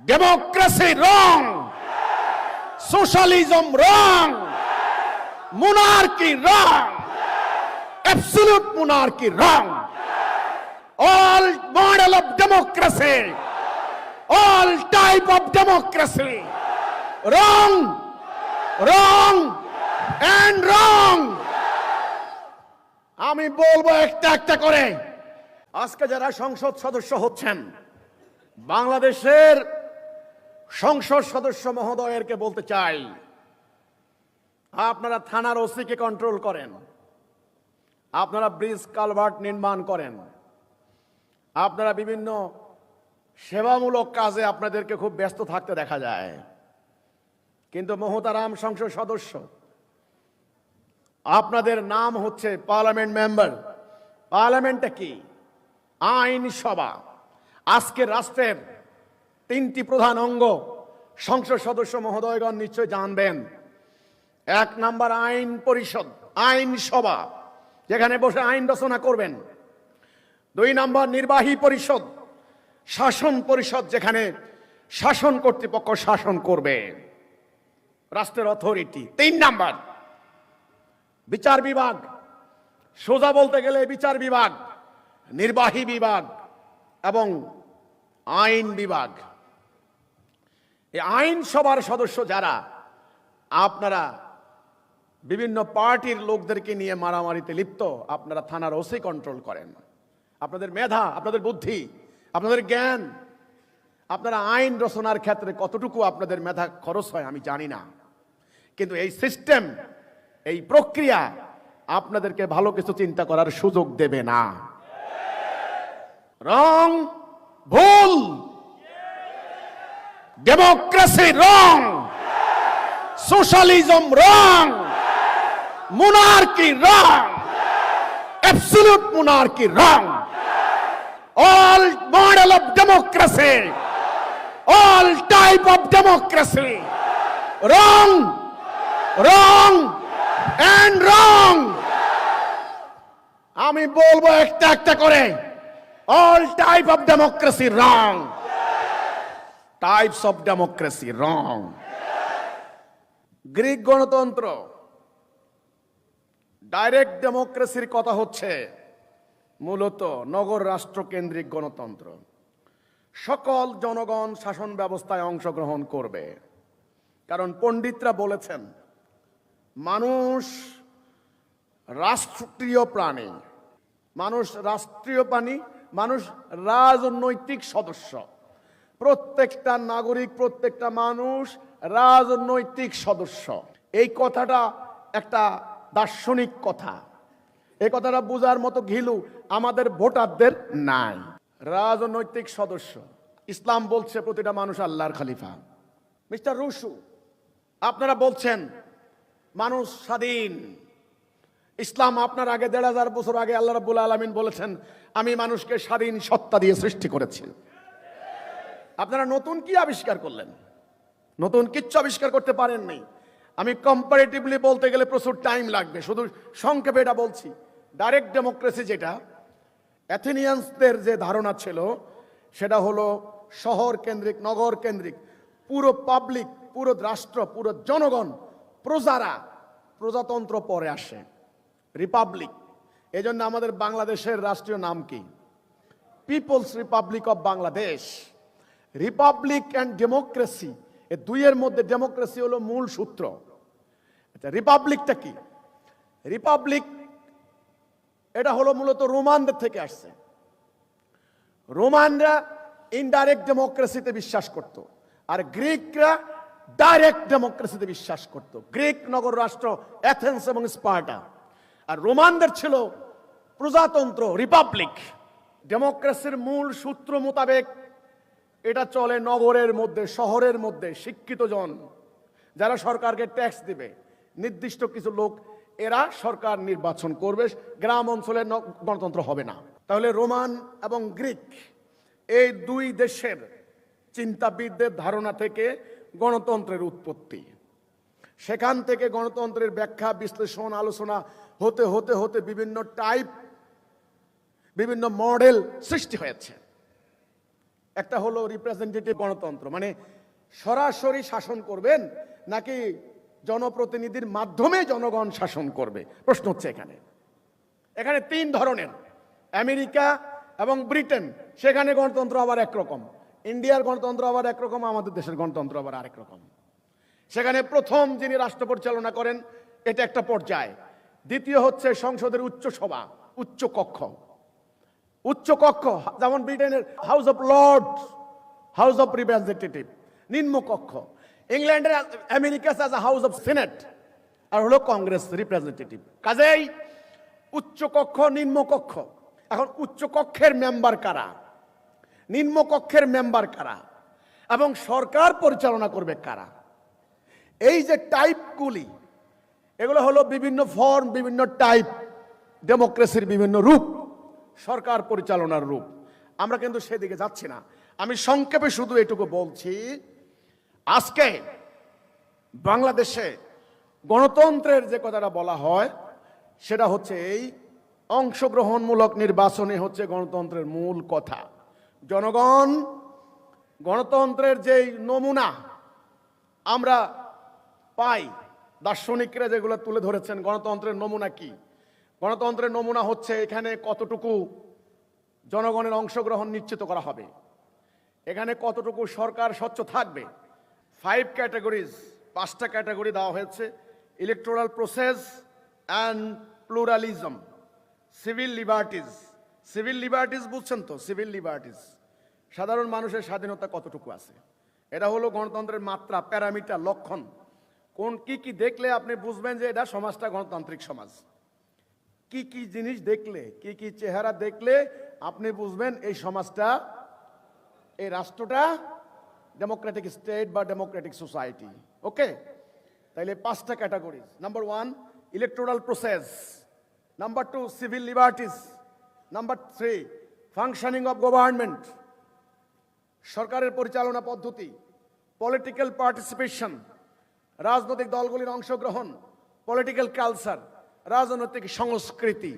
Democracy wrong socialism wrong monarchy wrong absolute Munnar কি wrong all model of democracy all type of democracy wrong wrong and wrong আমি বলব একটা একটা করে। আজকে যারা সংসদ সদস্য হচ্ছেন, বাংলাদেশের সংসদ সদস্য মহোদয়েরকে বলতে চাই, আপনারা থানার ওসিকে কন্ট্রোল করেন, আপনারা ব্রিজ কালভার্ট নির্মাণ করেন, আপনারা বিভিন্ন সেবামূলক কাজে আপনাদেরকে খুব ব্যস্ত থাকতে দেখা যায়। কিন্তু মহতারাম সংসদ সদস্য, আপনাদের নাম হচ্ছে পার্লামেন্ট মেম্বার। পার্লামেন্টটা কি? আইনসভা। আজকে রাষ্ট্রের তিনটি প্রধান অঙ্গ। সংসদ সদস্য মহোদয়গণ নিশ্চয় জানবেন। এক নাম্বার আইন পরিষদ, আইন সভা, যেখানে বসে আইন রচনা করবেন। দুই নম্বর নির্বাহী পরিষদ, শাসন পরিষদ, যেখানে শাসন কর্তৃপক্ষ শাসন করবে। রাষ্ট্রের অথরিটি, তিন নাম্বার। বিচার বিভাগ, সোজা বলতে গেলে বিচার বিভাগ, নির্বাহী বিভাগ এবং আইন বিভাগ। এই আইনসভার সদস্য যারা, আপনারা বিভিন্ন পার্টির লোকদেরকে নিয়ে মারামারিতে লিপ্ত, আপনারা থানার ওসি কন্ট্রোল করেন। আপনাদের মেধা, আপনাদের বুদ্ধি, আপনাদের জ্ঞান, আপনারা আইন রচনার ক্ষেত্রে কতটুকু আপনাদের মেধা খরচ হয় আমি জানি না। কিন্তু এই সিস্টেম এই প্রক্রিয়া আপনাদেরকে ভালো কিছু চিন্তা করার সুযোগ দেবে না। রং, ভুল democracy wrong socialism wrong monarchy wrong absolute Munnar কি wrong all model of democracy all type of democracy wrong wrong and wrong আমি বলব একটা একটা করে। All type of democracy wrong types of democracy, wrong. Greek গণতন্ত্র direct ডেমোক্রেসির কথা হচ্ছে মূলত নগর রাষ্ট্র কেন্দ্রিক গণতন্ত্র। সকল জনগণ শাসন ব্যবস্থায় অংশগ্রহণ করবে। কারণ পণ্ডিতরা বলেছেন, মানুষ রাষ্ট্রীয় প্রাণী। মানুষ রাষ্ট্রীয় প্রাণী, মানুষ রাজনৈতিক সদস্য। প্রত্যেকটা নাগরিক, প্রত্যেকটা মানুষ রাজনৈতিক সদস্য। এই কথাটা একটা দার্শনিক কথা। এই কথাটা বোঝার মতো ঘিলু আমাদের ভোটারদের নাই। রাজনৈতিক সদস্য। ইসলাম বলছে প্রতিটা মানুষ আল্লাহর খালিফা। মিস্টার রুশু, আপনারা বলছেন মানুষ স্বাধীন। ইসলাম আপনার আগে দেড় হাজার বছর আগে আল্লাহ রাবুল আলমিন বলেছেন, আমি মানুষকে স্বাধীন সত্তা দিয়ে সৃষ্টি করেছি। আপনারা নতুন কি আবিষ্কার করলেন? নতুন কিচ্ছু আবিষ্কার করতে পারেননি। আমি কম্পারেটিভলি বলতে গেলে প্রচুর টাইম লাগবে। শুধু সংক্ষেপে এটা বলছি। ডাইরেক্ট ডেমোক্রেসি যেটা অ্যাথেনিয়ান্সদের যে ধারণা ছিল, সেটা হলো শহর কেন্দ্রিক, নগর কেন্দ্রিক, পুরো পাবলিক পুরো রাষ্ট্র, পুরো জনগণ, প্রজারা, প্রজাতন্ত্র পরে আসে। রিপাবলিক এই জন্য আমাদের বাংলাদেশের রাষ্ট্রীয় নাম কি? People's republic of Bangladesh republic and democracy এ দুইয়ের মধ্যে ডেমোক্রেসি হলো মূল সূত্র। আচ্ছা রিপাবলিকটা কি? রিপাবলিক এটা হলো মূলত রোমানদের থেকে আসছে। রোমানরা ইনডাইরেক্ট ডেমোক্রেসিতে বিশ্বাস করত, আর গ্রিকরা ডাইরেক্ট ডেমোক্রেসিতে বিশ্বাস করত। গ্রিক নগর রাষ্ট্র অ্যাথেন্স এবং স্পার্টা আর রোমানদের ছিল প্রজাতন্ত্র রিপাবলিক ডেমোক্রেসির মূল সূত্র মোতাবেক এটা চলে নগরের মধ্যে, শহরের মধ্যে শিক্ষিত জন, যারা সরকারকে ট্যাক্স দিবে। নির্দিষ্ট কিছু লোক, এরা সরকার নির্বাচন করবে, গ্রাম অঞ্চলে গণতন্ত্র হবে না। তাহলে রোমান এবং গ্রিক, এই দুই দেশের চিন্তাবিদদের ধারণা থেকে গণতন্ত্রের উৎপত্তি। সেখান থেকে গণতন্ত্রের ব্যাখ্যা, বিশ্লেষণ, আলোচনা হতে হতে হতে বিভিন্ন টাইপ বিভিন্ন মডেল সৃষ্টি হয়েছে। একটা হলো রিপ্রেজেন্টেটিভ গণতন্ত্র মানে সরাসরি শাসন করবেন নাকি জনপ্রতিনিধির মাধ্যমে জনগণ শাসন করবে? প্রশ্ন হচ্ছে এখানে। এখানে তিন ধরনের, আমেরিকা এবং ব্রিটেন, সেখানে গণতন্ত্র আবার একরকম। ইন্ডিয়ার গণতন্ত্র আবার একরকম, আমাদের দেশের গণতন্ত্র আবার আরেক রকম। সেখানে প্রথম যিনি রাষ্ট্র পরিচালনা করেন, এটা একটা পর্যায়। দ্বিতীয় হচ্ছে সংসদের উচ্চ সভা উচ্চ কক্ষ। উচ্চ কক্ষ, যেমন ব্রিটেনের house of lord house of representative নিম্ন কক্ষ। ইংল্যান্ডের আমেরিকা হাউস অফ সিনেট আর হলো কংগ্রেস রিপ্রেজেন্টেটিভ কাজেই উচ্চ কক্ষ, নিম্ন কক্ষ। এখন উচ্চ কক্ষের মেম্বার কারা? নিম্ন কক্ষের মেম্বার কারা? এবং সরকার পরিচালনা করবে কারা? এই যে টাইপগুলি এগুলো হলো বিভিন্ন ফর্ম বিভিন্ন টাইপ ডেমোক্রেসির বিভিন্ন রূপ। সরকার পরিচালনার রূপ। আমরা কিন্তু সেদিকে যাচ্ছি না। আমি সংক্ষেপে শুধু এটুকু বলছি, আজকে বাংলাদেশে গণতন্ত্রের যে কথাটা বলা হয়, সেটা হচ্ছে এই, অংশগ্রহণমূলক নির্বাচনে হচ্ছে গণতন্ত্রের মূল কথা। জনগণ, গণতন্ত্রের যেই নমুনা আমরা পাই, দার্শনিকরা যেগুলো তুলে ধরেছেন গণতন্ত্রের নমুনা কি? গণতন্ত্রের নমুনা হচ্ছে এখানে কতটুকু জনগণের অংশগ্রহণ নিশ্চিত করা হবে। এখানে কতটুকু সরকার স্বচ্ছ থাকবে। ফাইভ ক্যাটাগরিজ পাঁচটা ক্যাটাগরি দেওয়া হয়েছে। Electoral process and pluralism civil liberties civil liberties বুঝছেন তো? সিভিল লিবার্টিজ সাধারণ মানুষের স্বাধীনতা কতটুকু আছে? এটা হলো গণতন্ত্রের মাত্রা, প্যারামিটার, লক্ষণ। কোন কি কি দেখলে আপনি বুঝবেন যে এটা সমাজটা গণতান্ত্রিক সমাজ। কি কি জিনিস দেখলে, কি কি চেহারা দেখলে আপনি বুঝবেন এই সমাজটা, এই রাষ্ট্রটা ডেমোক্রেটিক স্টেট বা ডেমোক্রেটিক সোসাইটি ওকে তাইলে পাঁচটা category number one electoral process number two civil liberties number three functioning of government সরকারের পরিচালনা পদ্ধতি পলিটিক্যাল পার্টিসিপেশন রাজনৈতিক দলগুলির অংশগ্রহণ পলিটিক্যাল কালচার রাজনৈতিক সংস্কৃতি।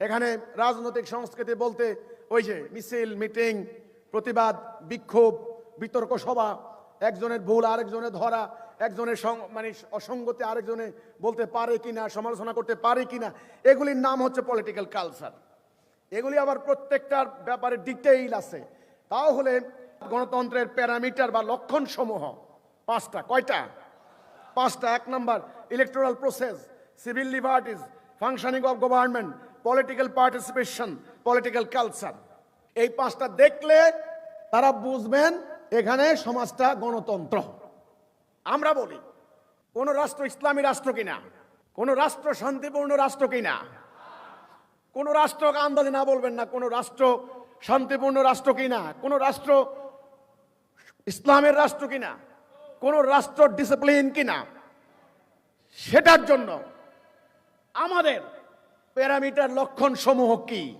এখানে রাজনৈতিক সংস্কৃতি বলতে ওই যে মিছিল, মিটিং, প্রতিবাদ, বিক্ষোভ, বিতর্ক সভা, একজনের ভুল আরেকজনের ধরা, একজনের মানে অসঙ্গতি আরেকজনে বলতে পারে কিনা, সমালোচনা করতে পারে কিনা, এগুলির নাম হচ্ছে পলিটিক্যাল কালচার এগুলি আবার প্রত্যেকটার ব্যাপারে ডিটেইল আছে। তাও হলে গণতন্ত্রের প্যারামিটার বা লক্ষণ সমূহ পাঁচটা, কয়টা? পাঁচটা, এক নম্বর electoral process civil liberties functioning of government political participation political culture এই পাঁচটা দেখলে তারা বুঝবেন এখানে সমাজটা গণতন্ত্র। আমরা বলি, কোন রাষ্ট্র ইসলামী রাষ্ট্র কিনা? কোন রাষ্ট্র শান্তিপূর্ণ রাষ্ট্র কিনা? কোন রাষ্ট্রকে আন্দাজে না বলবেন না, কোন রাষ্ট্র শান্তিপূর্ণ রাষ্ট্র কিনা? কোন রাষ্ট্র ইসলামের রাষ্ট্র কিনা? কোন রাষ্ট্র ডিসিপ্লিন কিনা? সেটার জন্য আমাদের প্যারামিটার লক্ষণ সমূহ কি?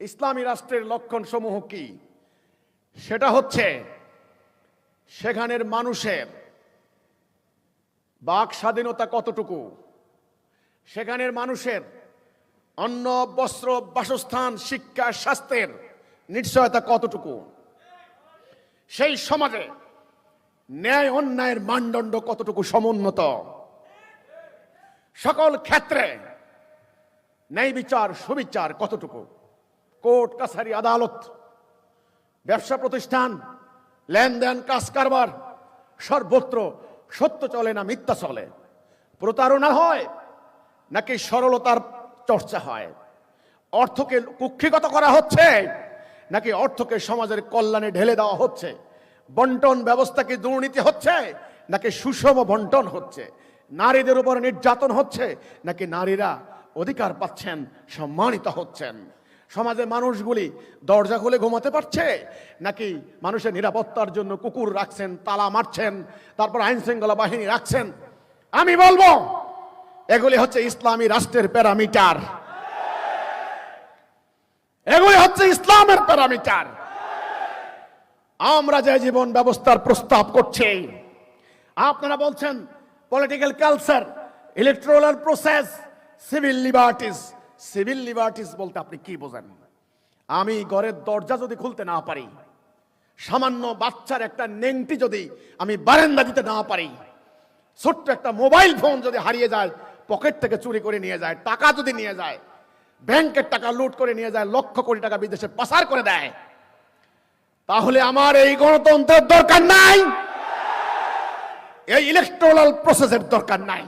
ইসলামী রাষ্ট্রের লক্ষণ সমূহ কি? সেটা হচ্ছে সেখানের মানুষের বাক স্বাধীনতা কতটুকু? সেখানের মানুষের অন্ন, বস্ত্র, বাসস্থান, শিক্ষা, স্বাস্থ্যের নিশ্চয়তা কতটুকু? সেই সমাজে ন্যায় অন্যায়ের মানদণ্ড কতটুকু সমুন্নত? সকল ক্ষেত্রে ন্যায় বিচার, সুবিচার কতটুকু? কোর্ট, কাছারি, আদালত, ব্যবসা প্রতিষ্ঠান, লেনদেন, কাজ কারবার, সর্বত্র সত্য চলে না মিথ্যা চলে? প্রতারণা হয় নাকি সরলতার চর্চা হয়? অর্থকে কুক্ষিগত করা হচ্ছে নাকি অর্থকে সমাজের কল্যাণে ঢেলে দেওয়া হচ্ছে? বন্টন ব্যবস্থাকে দুর্নীতি হচ্ছে নাকি সুষম বন্টন হচ্ছে? নারীদের উপর নির্যাতন হচ্ছে, নাকি নারীরা অধিকার পাচ্ছেন, সম্মানিত হচ্ছেন? সমাজের মানুষগুলি দরজা খুলে ঘুমাতে পারছে, নাকি মানুষের নিরাপত্তার জন্য কুকুর রাখছেন, তালা মারছেন, তারপর আইন শৃঙ্খলা বাহিনী রাখছেন? আমি বলব, এগুলি হচ্ছে ইসলামী রাষ্ট্রের প্যারামিটার। এগুলি হচ্ছে ইসলামের প্যারামিটার। আমরা যে জীবন ব্যবস্থার প্রস্তাব করছি, আপনারা বলছেন political culture electoral process civil liberties civil liberties বলতে আপনি কি বোঝেন? আমি ঘরের দরজা যদি খুলতে না পারি, সামান্য বাচ্চার একটা নেংটি যদি আমি বারান্দা দিতে না পারি, ছোট্ট একটা মোবাইল ফোন যদি হারিয়ে যায়, পকেট থেকে চুরি করে নিয়ে যায়, টাকা যদি নিয়ে যায়, ব্যাংকের টাকা লুট করে নিয়ে যায়, লক্ষ কোটি টাকা বিদেশে পাচার করে দেয়, তাহলে আমার এই গণতন্ত্রের দরকার নাই। এই ইলেকট্রাল প্রসেসের দরকার নাই।